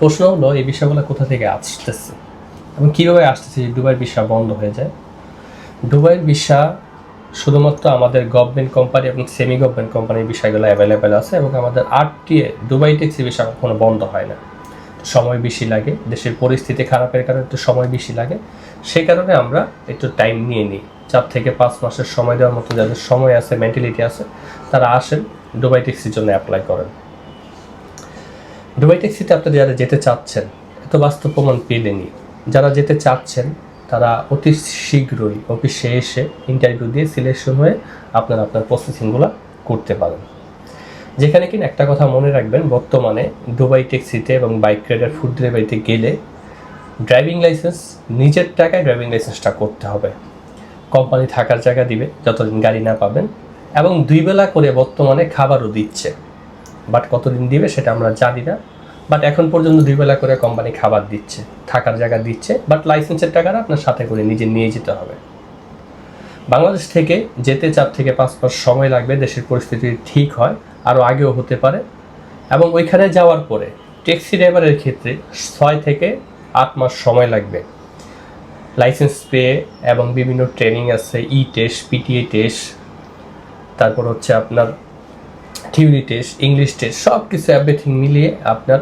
প্রশ্ন হলো, এই বিষয়গুলো কোথা থেকে আসতেছে? এবং কীভাবে আসতেছে যে দুবাইয়ের ভিসা বন্ধ হয়ে যায়? দুবাইয়ের ভিসা শুধুমাত্র আমাদের গভর্নমেন্ট কোম্পানি এবং সেমি গভর্নমেন্ট কোম্পানির বিষয়গুলো অ্যাভেলেবেল আছে এবং আমাদের আরটিএ দুবাই ট্যাক্সি ভিসা কখনো বন্ধ হয় না। সময় বেশি লাগে, দেশের পরিস্থিতি খারাপের কারণে একটু সময় বেশি লাগে। সেই কারণে আমরা একটু টাইম নিয়ে নিই। চার থেকে পাঁচ মাসের সময় দেওয়ার মতো যাদের সময় আছে মেন্টালিটি আছে, তারা আসেন, দুবাই ট্যাক্সির জন্য অ্যাপ্লাই করেন। দুবাই ট্যাক্সিতে আপনি যারা যেতে চাচ্ছেন, এত বাস্তব প্রমাণ পেলেনি যারা যেতে চাচ্ছেন, তারা অতি শীঘ্রই অফিসে এসে ইন্টারভিউ দিয়ে সিলেকশন হয়ে আপনারা আপনার প্রসেসিংগুলো করতে পারেন। যেখানে কিনা একটা কথা মনে রাখবেন, বর্তমানে দুবাই ট্যাক্সিতে এবং বাইক রাইডার ফুড ডেলিভারিতে গেলে ড্রাইভিং লাইসেন্স নিজের টাকায় ড্রাইভিং লাইসেন্সটা করতে হবে। কোম্পানি থাকার জায়গা দিবে, যতদিন গাড়ি না পাবেন, এবং দুই বেলা করে বর্তমানে খাবারও দিচ্ছে। বাট কতদিন দিবে সেটা আমরা জানি না। বাট এখন পর্যন্ত দুই বেলা করে কোম্পানি খাবার দিচ্ছে, থাকার জায়গা দিচ্ছে বাট লাইসেন্সের টাকাটা আপনার সাথে করে নিজে নিয়ে যেতে হবে। বাংলাদেশ থেকে যেতে চার থেকে পাঁচ মাস সময় লাগবে, দেশের পরিস্থিতি ঠিক হয় আরও আগেও হতে পারে। এবং ওইখানে যাওয়ার পরে ট্যাক্সি ড্রাইভারের ক্ষেত্রে ছয় থেকে আট মাস সময় লাগবে। লাইসেন্স পেয়ে এবং বিভিন্ন ট্রেনিং আছে ই টেস্ট পিটিএ টেস্ট তারপর হচ্ছে আপনার থিওরি টেস্ট ইংলিশ টেস্ট সব কিছু এভরিথিং মিলিয়ে আপনার